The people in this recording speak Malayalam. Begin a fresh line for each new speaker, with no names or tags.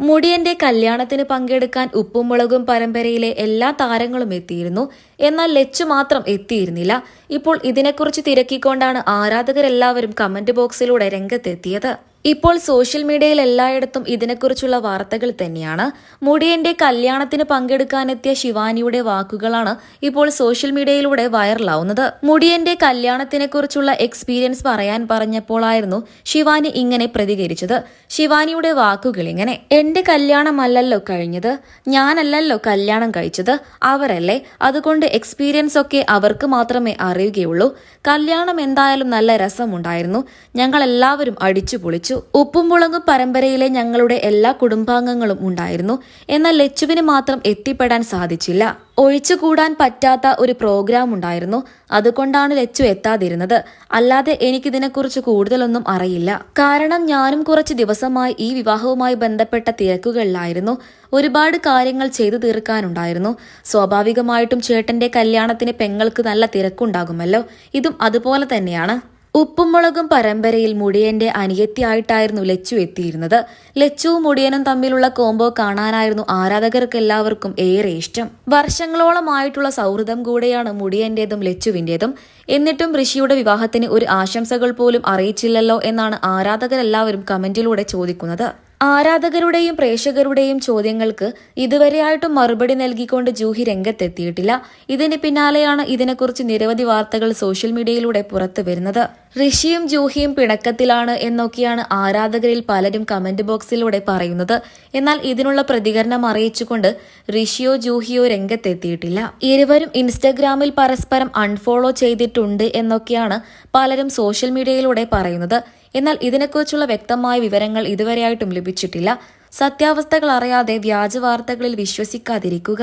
മുടിയന്റെ കല്യാണത്തിന് പങ്കെടുക്കാൻ ഉപ്പും മുളകും പരമ്പരയിലെ എല്ലാ താരങ്ങളും എത്തിയിരുന്നു. എന്നാൽ ലച്ചു മാത്രം എത്തിയിരുന്നില്ല. ഇപ്പോൾ ഇതിനെക്കുറിച്ച് തിരക്കിക്കൊണ്ടാണ് ആരാധകരെല്ലാവരും കമന്റ് ബോക്സിലൂടെ രംഗത്തെത്തിയത്. ഇപ്പോൾ സോഷ്യൽ മീഡിയയിൽ എല്ലായിടത്തും ഇതിനെക്കുറിച്ചുള്ള വാർത്തകൾ തന്നെയാണ്. മുടിയന്റെ കല്യാണത്തിന് പങ്കെടുക്കാനെത്തിയ ശിവാനിയുടെ വാക്കുകളാണ് ഇപ്പോൾ സോഷ്യൽ മീഡിയയിലൂടെ വൈറലാവുന്നത്. മുടിയന്റെ കല്യാണത്തിനെക്കുറിച്ചുള്ള എക്സ്പീരിയൻസ് പറയാൻ പറഞ്ഞപ്പോഴായിരുന്നു ശിവാനി ഇങ്ങനെ പ്രതികരിച്ചത്. ശിവാനിയുടെ വാക്കുകൾ ഇങ്ങനെ എന്റെ കല്യാണമല്ലല്ലോ കഴിഞ്ഞത്. ഞാനല്ലല്ലോ കല്യാണം കഴിച്ചത്. അവരല്ലേ? അതുകൊണ്ട് എക്സ്പീരിയൻസ് ഒക്കെ അവർക്ക് മാത്രമേ അറിയുകയുള്ളൂ. കല്യാണം എന്തായാലും നല്ല രസമുണ്ടായിരുന്നു. ഞങ്ങൾ എല്ലാവരും അടിച്ചു പൊളിച്ചു ഉപ്പും മുളകും പരമ്പരയിലെ ഞങ്ങളുടെ എല്ലാ കുടുംബാംഗങ്ങളും ഉണ്ടായിരുന്നു. എന്നാൽ ലച്ചുവിന് മാത്രം എത്തിപ്പെടാൻ സാധിച്ചില്ല. ഒഴിച്ചുകൂടാൻ പറ്റാത്ത ഒരു പ്രോഗ്രാം ഉണ്ടായിരുന്നു. അതുകൊണ്ടാണ് ലച്ചു എത്താതിരുന്നത്. അല്ലാതെ എനിക്കിതിനെക്കുറിച്ച് കൂടുതലൊന്നും അറിയില്ല. കാരണം ഞാനും കുറച്ച് ദിവസമായി ഈ വിവാഹവുമായി ബന്ധപ്പെട്ട തിരക്കുകളിലായിരുന്നു. ഒരുപാട് കാര്യങ്ങൾ ചെയ്തു തീർക്കാനുണ്ടായിരുന്നു. സ്വാഭാവികമായിട്ടും ചേട്ടന്റെ കല്യാണത്തിന് പെങ്ങൾക്ക് നല്ല തിരക്കുണ്ടാകുമല്ലോ. ഇതും അതുപോലെ തന്നെയാണ്. ഉപ്പും മുളകും പരമ്പരയിൽ മുടിയന്റെ അനിയത്തിയായിട്ടായിരുന്നു ലച്ചു എത്തിയിരുന്നത്. ലച്ചുവും മുടിയനും തമ്മിലുള്ള കോംബോ കാണാനായിരുന്നു ആരാധകർക്ക് എല്ലാവർക്കും ഏറെ ഇഷ്ടം. വർഷങ്ങളോളമായിട്ടുള്ള സൗഹൃദം കൂടെയാണ് മുടിയന്റേതും ലച്ചുവിന്റേതും. എന്നിട്ടും ഋഷിയുടെ വിവാഹത്തിന് ഒരു ആശംസകൾ പോലും അറിയിച്ചില്ലല്ലോ എന്നാണ് ആരാധകരെല്ലാവരും കമന്റിലൂടെ ചോദിക്കുന്നത്. ആരാധകരുടെയും പ്രേക്ഷകരുടെയും ചോദ്യങ്ങൾക്ക് ഇതുവരെയായിട്ടും മറുപടി നൽകിക്കൊണ്ട് ജൂഹി രംഗത്തെത്തിയിട്ടില്ല. ഇതിന് പിന്നാലെയാണ് ഇതിനെക്കുറിച്ച് നിരവധി വാർത്തകൾ സോഷ്യൽ മീഡിയയിലൂടെ പുറത്തു വരുന്നത്. ഋഷിയും ജൂഹിയും പിണക്കത്തിലാണ് എന്നൊക്കെയാണ് ആരാധകരിൽ പലരും കമന്റ് ബോക്സിലൂടെ പറയുന്നത്. എന്നാൽ ഇതിനുള്ള പ്രതികരണം അറിയിച്ചുകൊണ്ട് ഋഷിയോ ജൂഹിയോ രംഗത്തെത്തിയിട്ടില്ല. ഇരുവരും ഇൻസ്റ്റഗ്രാമിൽ പരസ്പരം അൺഫോളോ ചെയ്തിട്ടുണ്ട് എന്നൊക്കെയാണ് പലരും സോഷ്യൽ മീഡിയയിലൂടെ പറയുന്നത്. എന്നാൽ ഇതിനെക്കുറിച്ചുള്ള വ്യക്തമായ വിവരങ്ങൾ ഇതുവരെയായിട്ടും ലഭിച്ചിട്ടില്ല. സത്യാവസ്ഥകൾ അറിയാതെ വ്യാജ വാർത്തകളിൽ വിശ്വസിക്കാതിരിക്കുക.